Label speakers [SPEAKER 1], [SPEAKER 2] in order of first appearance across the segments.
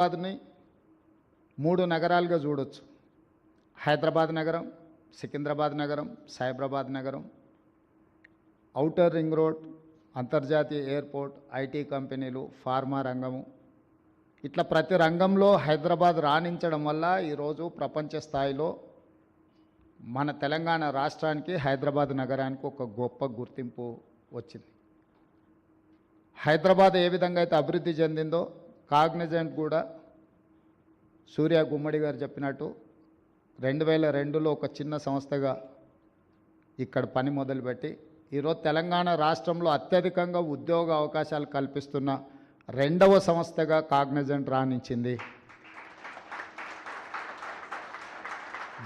[SPEAKER 1] హైదరాబాద్ని మూడు నగరాలుగా చూడొచ్చు. హైదరాబాద్ నగరం సికింద్రాబాద్ నగరం సైబరాబాద్ నగరం ఔటర్ రింగ్ రోడ్ అంతర్జాతీయ ఎయిర్పోర్ట్ ఐటీ కంపెనీలు ఫార్మా రంగము. ఇట్లా ప్రతి రంగంలో హైదరాబాద్ రాణించడం వల్ల ఈరోజు ప్రపంచ స్థాయిలో మన తెలంగాణ రాష్ట్రానికి హైదరాబాద్ నగరానికి ఒక గొప్ప గుర్తింపు వచ్చింది. హైదరాబాద్ ఏ విధంగా అయితే అభివృద్ధి చెందిందో కాగ్నిజెంట్ కూడా సూర్య గుమ్మడి గారు చెప్పినట్టు రెండు వేల రెండులో ఒక చిన్న సంస్థగా ఇక్కడ పని మొదలుపెట్టి ఈరోజు తెలంగాణ రాష్ట్రంలో అత్యధికంగా ఉద్యోగ అవకాశాలు కల్పిస్తున్న రెండవ సంస్థగా కాగ్నిజెంట్ రాణించింది.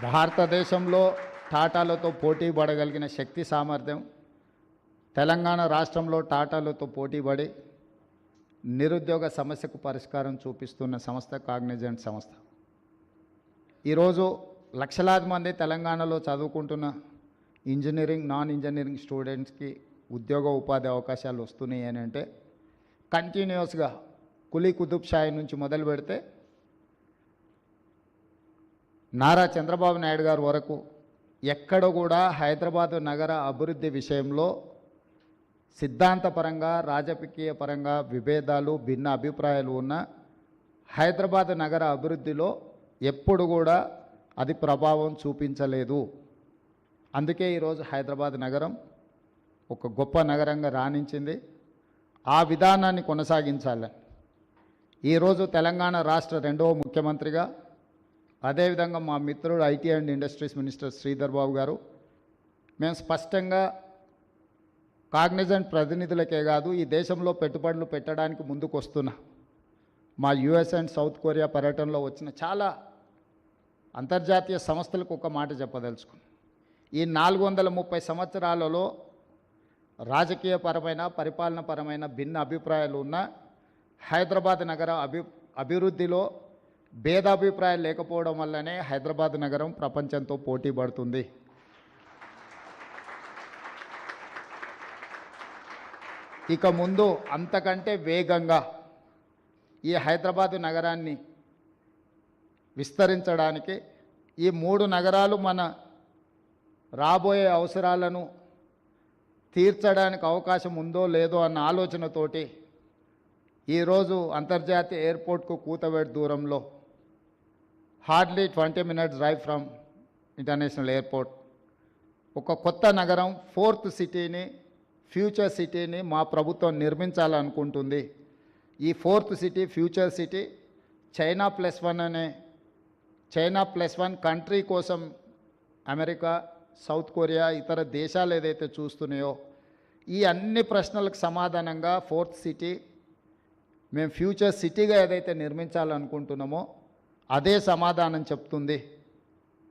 [SPEAKER 1] భారతదేశంలో టాటాలతో పోటీ పడగలిగిన శక్తి సామర్థ్యం తెలంగాణ రాష్ట్రంలో టాటాలతో పోటీపడి నిరుద్యోగ సమస్యకు పరిష్కారం చూపిస్తున్న సంస్థ కాగ్నిజెంట్ సంస్థ. ఈరోజు లక్షలాది మంది తెలంగాణలో చదువుకుంటున్న ఇంజనీరింగ్ నాన్ ఇంజనీరింగ్ స్టూడెంట్స్కి ఉద్యోగ ఉపాధి అవకాశాలు వస్తున్నాయి అని అంటే కంటిన్యూస్గా కులీ కుతుబ్ షాయి నుంచి మొదలు పెడితే నారా చంద్రబాబు నాయుడు గారు వరకు ఎక్కడ కూడా హైదరాబాదు నగర అభివృద్ధి విషయంలో సిద్ధాంతపరంగా రాజకీయ పరంగా విభేదాలు భిన్న అభిప్రాయాలు ఉన్న హైదరాబాద్ నగర అభివృద్ధిలో ఎప్పుడు కూడా అది ప్రభావం చూపించలేదు. అందుకే ఈరోజు హైదరాబాద్ నగరం ఒక గొప్ప నగరంగా రాణించింది. ఆ విధానాన్ని కొనసాగించాలి. ఈరోజు తెలంగాణ రాష్ట్ర రెండవ ముఖ్యమంత్రిగా అదేవిధంగా మా మిత్రుడు IT and industries minister Sridhar Babu గారు. మేము స్పష్టంగా కాగ్నిజెంట్ ప్రతినిధులకే కాదు ఈ దేశంలో పెట్టుబడులు పెట్టడానికి ముందుకు వస్తున్న మా యుఎస్ అండ్ సౌత్ కొరియా పర్యటనలో వచ్చిన చాలా అంతర్జాతీయ సంస్థలకు ఒక మాట చెప్పదలుచుకున్నాం. ఈ నాలుగు వందల ముప్పై సంవత్సరాలలో రాజకీయపరమైన పరిపాలనపరమైన భిన్న అభిప్రాయాలు ఉన్న హైదరాబాద్ నగర అభి అభివృద్ధిలో భేదాభిప్రాయాలు లేకపోవడం వల్లనే హైదరాబాద్ నగరం ప్రపంచంతో పోటీ పడుతుంది. ఇక ముందు అంతకంటే వేగంగా ఈ హైదరాబాదు నగరాన్ని విస్తరించడానికి ఈ మూడు నగరాలు మన రాబోయే అవసరాలను తీర్చడానికి అవకాశం ఉందో లేదో అన్న ఆలోచనతోటి ఈరోజు అంతర్జాతీయ ఎయిర్పోర్ట్కు కూతవేడు దూరంలో hardly twenty minutes drive from international airport. ఒక కొత్త నగరం ఫోర్త్ సిటీని ఫ్యూచర్ సిటీని మా ప్రభుత్వం నిర్మించాలనుకుంటుంది. ఈ fourth city future city China plus one అనే చైనా ప్లస్ వన్ కంట్రీ కోసం అమెరికా సౌత్ కొరియా ఇతర దేశాలు ఏదైతే చూస్తున్నాయో ఈ అన్ని ప్రశ్నలకు సమాధానంగా ఫోర్త్ సిటీ మేము ఫ్యూచర్ సిటీగా ఏదైతే నిర్మించాలనుకుంటున్నామో అదే సమాధానం చెప్తుంది.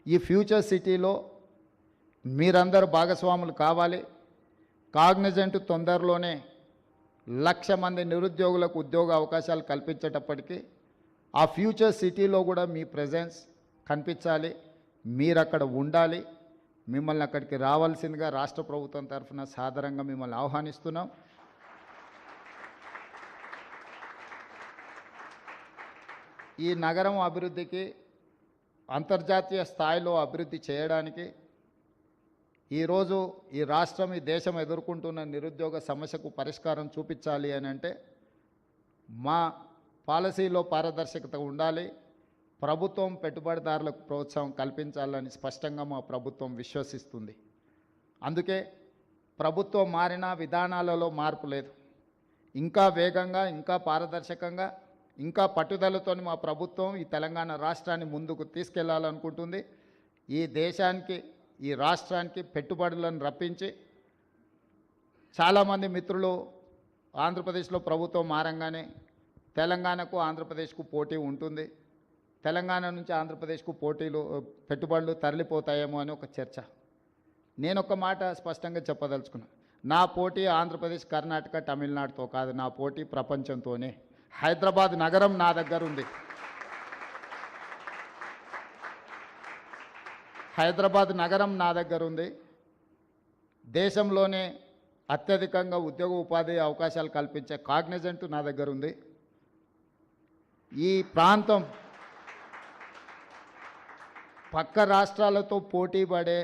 [SPEAKER 1] ఈ ఫ్యూచర్ సిటీలో మీరందరూ భాగస్వాములు కావాలి. కాగ్నిజెంట్ తొందరలోనే లక్ష మంది నిరుద్యోగులకు ఉద్యోగ అవకాశాలు కల్పించేటప్పటికీ ఆ ఫ్యూచర్ సిటీలో కూడా మీ ప్రజెన్స్ కనిపించాలి మీరు అక్కడ ఉండాలి. మిమ్మల్ని అక్కడికి రావాల్సిందిగా రాష్ట్ర ప్రభుత్వం తరఫున సాధారణంగా మిమ్మల్ని ఆహ్వానిస్తున్నాం. ఈ నగరం అభివృద్ధికి అంతర్జాతీయ స్థాయిలో అభివృద్ధి చేయడానికి ఈరోజు ఈ రాష్ట్రం ఈ దేశం ఎదుర్కొంటున్న నిరుద్యోగ సమస్యకు పరిష్కారం చూపించాలి అని అంటే మా పాలసీలో పారదర్శకత ఉండాలి ప్రభుత్వం పెట్టుబడిదారులకు ప్రోత్సాహం కల్పించాలని స్పష్టంగా మా ప్రభుత్వం విశ్వసిస్తుంది. అందుకే ప్రభుత్వం మారిన విధానాలలో మార్పు లేదు. ఇంకా వేగంగా ఇంకా పారదర్శకంగా ఇంకా పట్టుదలతో మా ప్రభుత్వం ఈ తెలంగాణ రాష్ట్రాన్ని ముందుకు తీసుకెళ్ళాలనుకుంటుంది. ఈ దేశానికి ఈ రాష్ట్రానికి పెట్టుబడులను రప్పించి చాలామంది మిత్రులు ఆంధ్రప్రదేశ్లో ప్రభుత్వం మారంగానే తెలంగాణకు ఆంధ్రప్రదేశ్కు పోటీ ఉంటుంది. తెలంగాణ నుంచి ఆంధ్రప్రదేశ్కు పోటీలు పెట్టుబడులు తరలిపోతాయేమో అని ఒక చర్చ. నేను ఒక మాట స్పష్టంగా చెప్పదలుచుకున్నాను నా పోటీ ఆంధ్రప్రదేశ్ కర్ణాటక తమిళనాడుతో కాదు నా పోటీ ప్రపంచంతోనే. హైదరాబాద్ నగరం నా దగ్గర ఉంది హైదరాబాద్ నగరం నా దగ్గర ఉంది. దేశంలోనే అత్యధికంగా ఉద్యోగ ఉపాధి అవకాశాలు కల్పించే కాగ్నిజెంట్ నా దగ్గర ఉంది. ఈ ప్రాంతం పక్క రాష్ట్రాలతో పోటీ పడే